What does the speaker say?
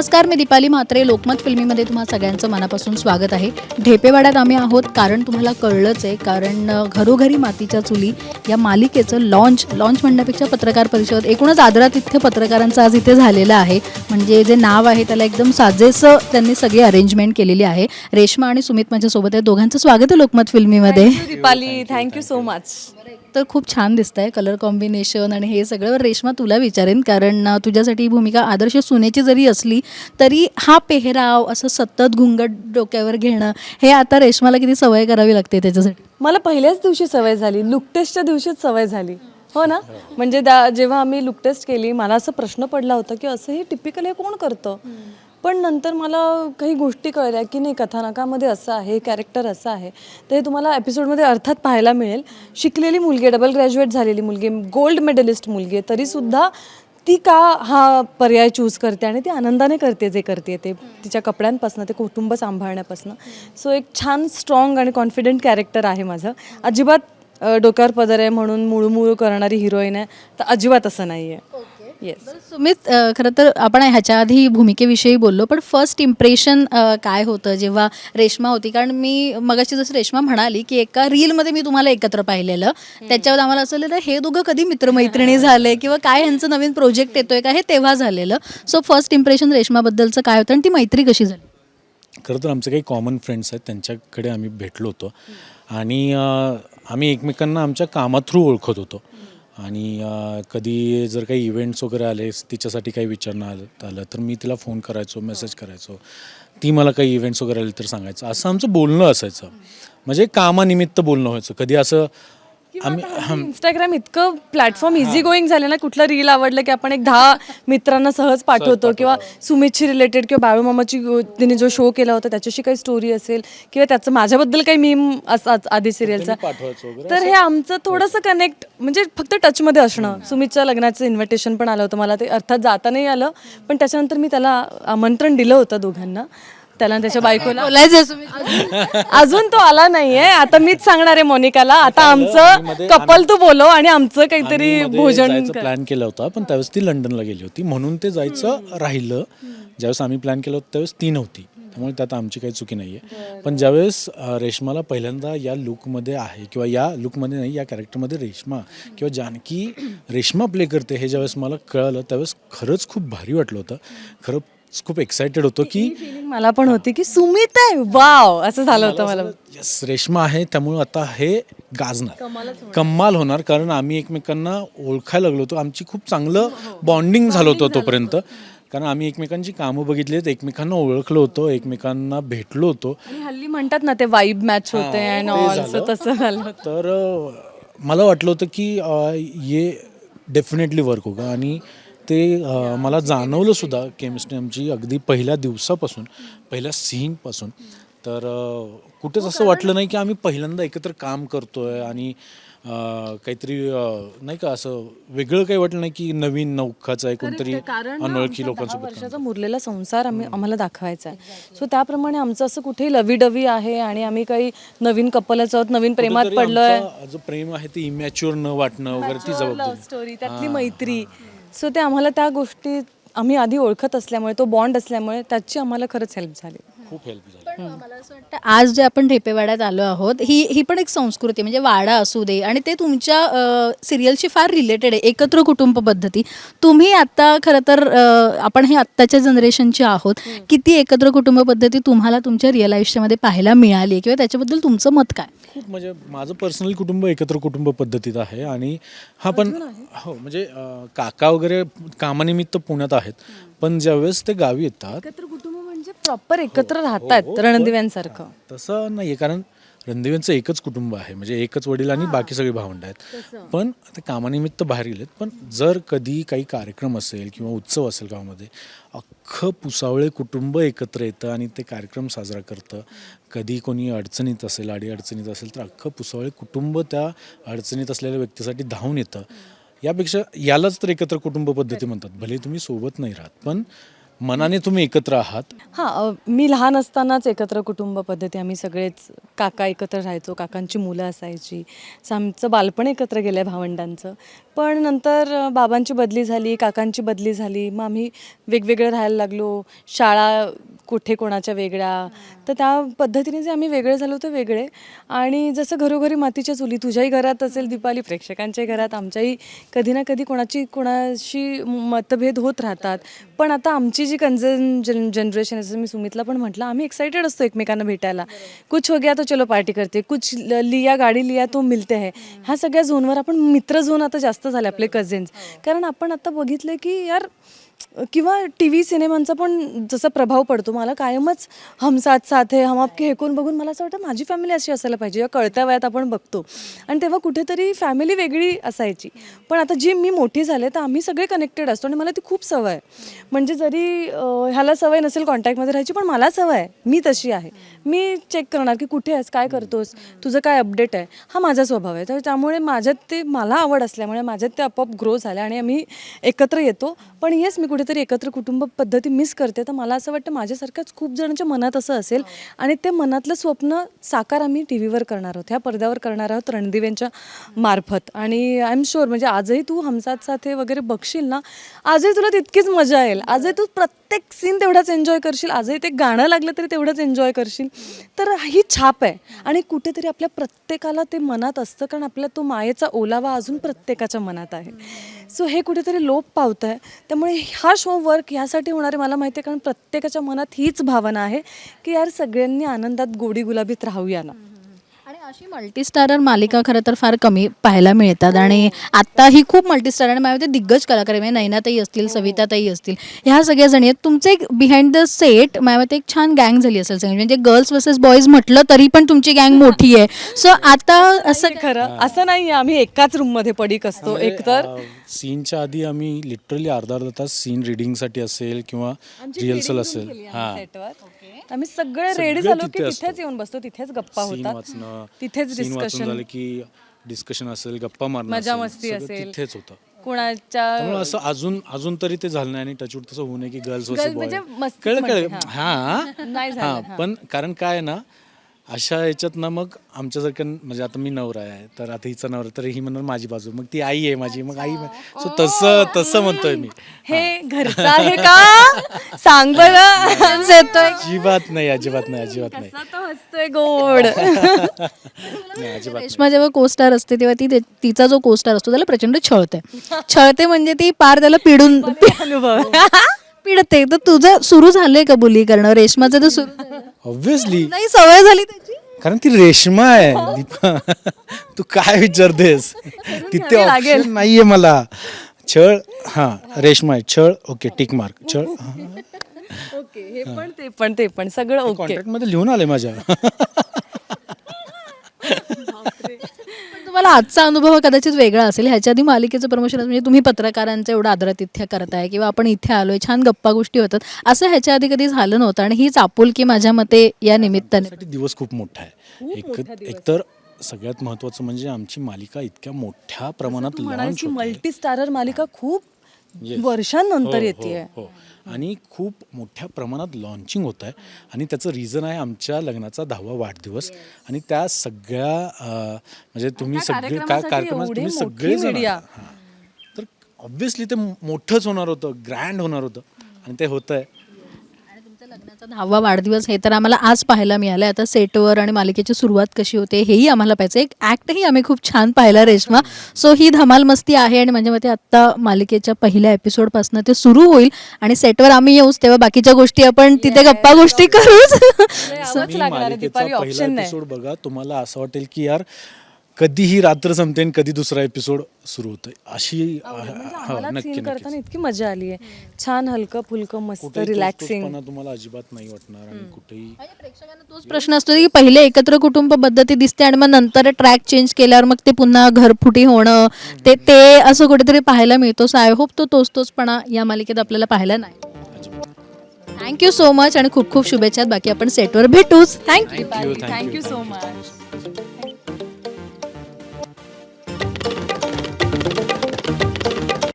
नमस्कार मी दीपाली म्हात्रे. लोकमत फिल्मीमध्ये तुम्हा सगळ्यांचं मनापासून स्वागत आहे. ढेपेवाड्यात आम्ही आहोत कारण तुम्हाला कळलंच आहे कारण घरोघरी मातीच्या चुली या मालिकेचं लॉन्च लॉन्च म्हणण्यापेक्षा पत्रकार परिषद एकूणच आदरातिथ्य पत्रकारांचं आज इथे झालेलं आहे. म्हणजे जे नाव आहे त्याला एकदम साजेसं त्यांनी सगळी अरेंजमेंट केलेली आहे. रेश्मा आणि सुमित माझ्यासोबत आहे दोघांचं स्वागत आहे Lokmat फिल्मीमध्ये. Deepali. Thank you so much तर खूप छान दिसत आहे कलर कॉम्बिनेशन आणि हे सगळं रेश्मा तुला विचारेन कारण तुझ्यासाठी ही भूमिका आदर्श सुनेची जरी असली तरी हा पेहराव असं सतत घुंगट डोक्यावर घेणं हे आता रेश्माला किती सवय करावी लागते त्याच्यासाठी? मला पहिल्याच दिवशी सवय झाली लुक टेस्टच्या दिवशीच सवय झाली. हो ना? म्हणजे दा जेव्हा आम्ही लुक टेस्ट केली मला असं प्रश्न पडला होता की असं हे टिपिकल हे कोण करतं? पण नंतर मला काही गोष्टी कळल्या की नाही कथानकामध्ये असं आहे कॅरेक्टर असं आहे. तर हे तुम्हाला एपिसोडमध्ये अर्थात पाहायला मिळेल. शिकलेली मुलगी डबल ग्रॅज्युएट झालेली मुलगी गोल्ड मेडलिस्ट मुलगी आहे. तरीसुद्धा ती का हा पर्याय चूज करते आणि ती आनंदाने करते जे करते ते तिच्या कपड्यांपासून ते कुटुंब सांभाळण्यापासून. सो एक छान स्ट्रॉंग आणि कॉन्फिडंट कॅरेक्टर आहे माझं. अजिबात डोक्यावर पदर आहे म्हणून मुळूमुळू करणारी हिरोईन आहे. तर अजिबात असं नाही आहे येस सुमित अ, खरं तर आपण ह्याच्या आधी भूमिकेविषयी बोललो पण फर्स्ट इम्प्रेशन काय होतं जेव्हा रेश्मा होती? कारण मी मगाशी जसं रेश्मा म्हणाली की एका रीलमध्ये मी तुम्हाला एकत्र पाहिलेलं. त्याच्यावर आम्हाला असं झालेलं हे दोघं कधी मित्रमैत्रिणी झाले किंवा काय ह्यांचं नवीन प्रोजेक्ट येतोय का हे तेव्हा झालेलं. सो फर्स्ट इम्प्रेशन रेश्माबद्दलचं काय होतं आणि ती मैत्री कशी झाली? खरं तर आमचे काही कॉमन फ्रेंड्स आहेत त्यांच्याकडे आम्ही भेटलो होतो. आणि अं, आम्ही एकमेकांना आमच्या कामा थ्रू ओळखत होतो. आणि अं, कधी जर काही इव्हेंट्स वगैरे आले तिच्यासाठी काही विचारणं आलं आलं तर मी तिला फोन करायचो मेसेज करायचो. ती मला काही इव्हेंट्स वगैरे आले तर सांगायचं. असं आमचं बोलणं असायचं. म्हणजे कामानिमित्त बोलणं व्हायचं. कधी असं आम्ही इंस्टाग्राम इतकं प्लॅटफॉर्म इझी गोईंग झालं ना कुठलं रील आवडलं की आपण एक दहा मित्रांना सहज पाठवतो किंवा सुमितशी रिलेटेड किंवा बाळूमामाची गो- तिने जो शो केला होता त्याच्याशी काही स्टोरी असेल किंवा त्याचं माझ्याबद्दल काही मीम आधी सिरियलचा तर हे आमचं थोडंसं कनेक्ट म्हणजे फक्त टचमध्ये असणं. सुमितच्या लग्नाचं इन्व्हिटेशन पण आलं होतं मला ते अर्थात जाता नाही आलं. पण त्याच्यानंतर मी त्याला आमंत्रण दिलं होतं दोघांना. त्याला त्याच्या बायकोला. बोलायचं अजून तो आला नाहीये. आता मीच सांगणार आहे मोनिकाला. आता आमचं कपल तू बोलव आणि आमचं काहीतरी भोजन प्लॅन केला होता पण त्यावेळेस ती लंडनला गेली होती. म्हणून ते जायचं राहिलं. ज्यावेळेस आम्ही प्लॅन केलं होतं त्यावेळेस ती नव्हती. त्यामुळे त्यात आमची काही चुकी नाही आहे पण ज्यावेळेस रेश्माला पहिल्यांदा या लुकमध्ये आहे किंवा या लुकमध्ये नाही या कॅरेक्टरमध्ये रेश्मा किंवा जानकी रेश्मा प्ले करते हे ज्यावेळेस मला कळलं त्यावेळेस खरंच खूप भारी वाटलं होतं. खरंच खूप एक्सायटेड होतो की मला पण होती की सुमित आहे वाव असं झालं होतं मला यस रेश्मा आहे त्यामुळे आता हे गाजणार. कमाल होणार कारण आम्ही एकमेकांना ओळखायला लागलो होतो. आमची खूप चांगलं बॉन्डिंग झालं होतं तोपर्यंत. कारण आम्ही एकमेकांची कामं बघितली आहेत एकमेकांना ओळखलो होतो एकमेकांना भेटलो होतो. आणि हल्ली म्हणतात ना ते वाईब मॅच होते अँड ऑल सो तसं झालं. तर अं, मला वाटलं होतं की अं, ये डेफिनेटली वर्क होगा. आणि ते मला जाणवलं सुद्धा केमिस्ट्री आमची अगदी पहिल्या दिवसापासून पहिल्या सीनपासून तर कुठेच असं वाटलं नाही की आम्ही पहिल्यांदा एकत्र काम करतोय आणि काहीतरी नाही का असं वेगळं काही वाटलं नाही की नवीन नौकाचं आहे कोणतरी अनोळखी लोकांसोबत वर्षाचा मुरलेला संसार आम्ही आम्हाला दाखवायचा आहे. सो त्याप्रमाणे आमचं असं कुठेही लवीडवी आहे आणि आम्ही काही नवीन कपलच आहोत नवीन प्रेमात पडलोय. जो प्रेम आहे ते इमॅच्युअर न वाटणं वगैरे ती जबाबदारी. स्टोरी त्यातली मैत्री. सो ते आम्हाला त्या गोष्टी आम्ही आधी ओळखत असल्यामुळे तो बॉन्ड असल्यामुळे त्याची आम्हाला खरंच हेल्प झाली. खूप हेल्प झाली. पण मला असं वाटतं आज जे आपण ढेपेवाड्यात आलो आहोत ही ही पण एक संस्कृती आहे, म्हणजे वाडा असू दे आणि ते तुमच्या सिरियलशी फार रिलेटेड आहे. एकत्र कुटुंब पद्धती. तुम्ही आता खरं तर अ, आपण हे आत्ताच्या जनरेशनचे आहोत. किती एकत्र कुटुंब पद्धती तुम्हाला तुमच्या रिअल आयुष्यामध्ये पाहायला मिळाली किंवा त्याच्याबद्दल तुमचं मत काय? खूप म्हणजे माझं पर्सनल कुटुंब एकत्र कुटुंब पद्धतीत आहे आणि हा पण हो म्हणजे अं, काका वगैरे कामानिमित्त पुण्यात आहेत. पण ज्यावेळेस ते गावी येतात प्रॉपर एकत्र राहतात रणदिव्यांसारखं. तसं नाही कारण रणदिवेंचं एकच कुटुंब आहे. म्हणजे एकच वडील आणि बाकी सगळे भावंड आहेत. पण ते कामानिमित्त बाहेर गेलेत पण जर कधी काही कार्यक्रम असेल किंवा उत्सव असेल गावामध्ये अख्खं पुसावळे कुटुंब एकत्र येतं आणि ते कार्यक्रम साजरा करतं. कधी कोणी अडचणीत असेल अडी अडचणीत असेल तर अख्खं पुसावळे कुटुंब त्या अडचणीत असलेल्या व्यक्तीसाठी धावून येतं. यापेक्षा यालाच तर एकत्र कुटुंब पद्धती म्हणतात. भले तुम्ही सोबत नाही राहत पण मनाने तुम्ही एकत्र आहात? हां मी लहान असतानाच एकत्र कुटुंब पद्धती आम्ही सगळेच काका एकत्र राहायचो काकांची मुलं असायची. असं आमचं बालपण एकत्र गेलं आहे भावंडांचं. पण नंतर अ, बाबांची बदली झाली काकांची बदली झाली. मग आम्ही वेगवेगळे राहायला लागलो. शाळा कुठे कोणाच्या वेगळ्या. तर त्या पद्धतीने जे आम्ही वेगळे झालो ते वेगळे. आणि जसं घरोघरी मातीच्या चुली तुझ्याही घरात असेल दीपाली प्रेक्षकांच्याही घरात आमच्याही कधी ना कधी कोणाची कोणाशी मतभेद होत राहतात. पण आता आमची जी कंझन जन जनरेशन आहे जसं मी सुमितला पण म्हटलं आम्ही एक्साइटेड असतो एकमेकांना भेटायला. कुछ हो गया तो चलो पार्टी करते. कुछ लिया गाडी लिया तो मिलते है. ह्या सगळ्या झोनवर आपण मित्र झोन आता जास्त झाले आपले कझिन्स कारण आपण आता बघितलं की यार किंवा टी व्ही सिनेमांचा पण जसा प्रभाव पडतो मला कायमच हम साथ साथ है हम आपके हेकून बघून मला असं वाटतं माझी फॅमिली अशी असायला पाहिजे. या कळत्या वयात आपण बघतो. आणि तेव्हा कुठेतरी फॅमिली वेगळी असायची. पण आता जी मी मोठी झाले तर आम्ही सगळे कनेक्टेड असतो आणि मला ती खूप सवय आहे. म्हणजे जरी ह्याला सवय नसेल कॉन्टॅक्टमध्ये राहायची पण मला सवय आहे. मी तशी आहे. मी चेक करणार की कुठे आहेस काय करतोस तुझं काय अपडेट आहे? हा माझा स्वभाव आहे. तर त्यामुळे माझ्यात ते मला आवड असल्यामुळे माझ्यात ते आपोआप ग्रो झालं आणि आम्ही एकत्र येतो. पण येस मी कुठेतरी एकत्र कुटुंब पद्धती मिस करते. तर मला असं वाटतं माझ्यासारख्याच खूप जणांच्या मनात असं असेल. आणि ते मनातलं स्वप्न साकार आम्ही टी व्हीवर करणार आहोत. ह्या पडद्यावर करणार आहोत रणदिवेंच्या मार्फत. आणि आय एम शुअर म्हणजे आजही तू हमसाथ साथे वगैरे बघशील ना आजही तुला तितकीच मजा येईल. आजही तू प्रत्येक सीन तेवढाच एन्जॉय करशील. आजही ते गाणं लागलं तरी तेवढंच एन्जॉय करशील. तर ही छाप आहे. आणि कुठेतरी आपल्या प्रत्येकाला ते मनात असतं कारण आपल्या तो मायेचा ओलावा अजून प्रत्येकाच्या मनात आहे. सो हे कुठेतरी लोप पावत आहे त्यामुळे हा शो वर्क ह्यासाठी होणार आहे मला माहिती आहे कारण प्रत्येकाच्या मनात हीच भावना आहे की यार सगळ्यांनी आनंदात गोडी गुलाबीत राहूया ना. आणि अशी मल्टीस्टारर मालिका खरं तर फार कमी पाहायला मिळतात आणि आता ही खूप मल्टीस्टारर आणि माझ्या दिग्गज कलाकार आहे म्हणजे नैनाताई असतील सविताताई असतील ह्या सगळ्या जणी आहेत. तुमचं एक बिहाइंड द सेट माझ्या एक छान गँग झाली असेल सगळी. म्हणजे गर्ल्स वर्सेस बॉईज म्हटलं तरी पण तुमची गँग मोठी आहे. सो आता असं हे. खरं असं नाही आम्ही एकाच रूममध्ये पडीक असतो. एकतर सीनच्या आधी आम्ही लिटरली अर्धा अर्धा तास सीन रिडिंगसाठी असेल किंवा रिहर्सल असेल. हां. आम्ही सगळे रेडी झालो की. तिथेच येऊन बसतो तिथेच गप्पा होतात. तिथेच scene वाचून डिस्कशन झालं की डिस्कशन असेल गप्पा मारणं मजा असेल, मस्ती सगळं असेल. तिथेच होतं. कुणाच्या त्यामुळे असं अजून अजून तरी ते झालं नाही आणि टचवूड तसं होऊ नये की गर्ल्स Girls म्हणजे कळलं कळलं? हा. नाही झालं, हा. पण कारण काय आहे ना अशा ह्याच्यात ना मग आमच्यासारखं म्हणजे आता मी नवरा आहे तर आता हिचा नवरा तर ही म्हणणार माझी बाजू. मग ती आई आहे माझी मग आई सो तसं तसं म्हणतोय मी. हे घरचं आहे का? सांग बरं. येतोय. अजिबात नाही अजिबात नाही अजिबात नाही. कसा तो हसतोय गोड. नाही अजिबात रेश्मा जेव्हा कोस्टार असते तेव्हा ती ते- तिचा जो कोस्टार असतो त्याला प्रचंड छळते. छळते म्हणजे ती पार त्याला पिडून अनुभव. पिडते. तर तुझं सुरू झालंय कबुली करणं? रेशमाचं तर सुरू झालं. ऑब्विसली नाही सवय झाली त्याची. कारण ती रेशमा आहे. दीपा तू काय विचारतेस? तिथे ऑप्शन नाहीये मला. छळ हा रेशमा आहे. छळ ओके टिक मार्क. छळ ओके हे पण ते पण ते पण. सगळं ओके. कॉन्ट्रॅक्टमध्ये लिहून आले माझ्या. तुम्हाला आजचा अनुभव हा कदाचित वेगळा असेल. ह्याच्या आधी मालिकेचं प्रमोशन म्हणजे तुम्ही पत्रकारांचं एवढं आदरातिथ्य करताय किंवा आपण इथे आलोय छान गप्पा गोष्टी होतात. असं ह्याच्या आधी कधी झालं नव्हतं आणि हीच आपुलकी माझ्या मते या निमित्ताने. साठी दिवस खूप मोठा आहे. एक एकतर सगळ्यात महत्वाचं म्हणजे आमची मालिका इतक्या मोठ्या प्रमाणात मल्टी स्टारर मालिका खूप वर्षांनंतर येते हो. आणि खूप मोठ्या प्रमाणात लॉन्चिंग होत आहे आणि त्याचं रिझन आहे आमच्या लग्नाचा दहावा वाढदिवस. आणि त्या सगळ्या अं, म्हणजे तुम्ही सगळे काय कार्यक्रमात तुम्ही सगळे. हां. तर ऑब्व्हियसली ते मोठंच होणार होतं ग्रँड होणार होतं. आणि ते होत आहे लग्नाचा दहावा वाढदिवस हे तर आम्हाला आज पाहायला मिळालं आता सेटवर आणि मालिकेची सुरुवात कशी होते हेही आम्हाला पाहिजे एक ॲक्टही आम्ही खूप छान पाहिला रेश्मा. सो ही धमाल मस्ती आहे आणि माझ्या मते आत्ता मालिकेच्या पहिल्या एपिसोडपासून ते सुरू होईल आणि सेटवर आम्ही येऊच तेव्हा बाकीच्या गोष्टी आपण तिथे गप्पा गोष्टी करूच. तुम्ही लागणार आहे मालिकेचा दीपाली पहिला ऑप्शन नाही. एपिसोड बघा. तुम्हाला असं वाटेल की यार कधीही रात्र संपते आणि कधी दुसरा एपिसोड सुरू होतोय. अशी हो मला नक्की सीन नक्की करताना इतकी मजा आली आहे. छान हलकं फुलकं मस्त कुठेही रिलॅक्सिंग तोचतोचपणा तुम्हाला अजिबात नाही वाटणार आणि कुठेही प्रेक्षकांना तोच प्रश्न असतो की पहिले एकत्र कुटुंब पद्धती दिसते आणि मग नंतर ट्रॅक चेंज केल्यावर मग ते पुन्हा घरफुटी होणं ते ते असं कुठेतरी पाहायला मिळतो. सो आय होप तो तोच तोचपणा या मालिकेत आपल्याला पाहायला नाही. थँक्यू सो मच आणि खूप खूप शुभेच्छा. बाकी आपण सेटवर भेटूच. Thank you thank you so much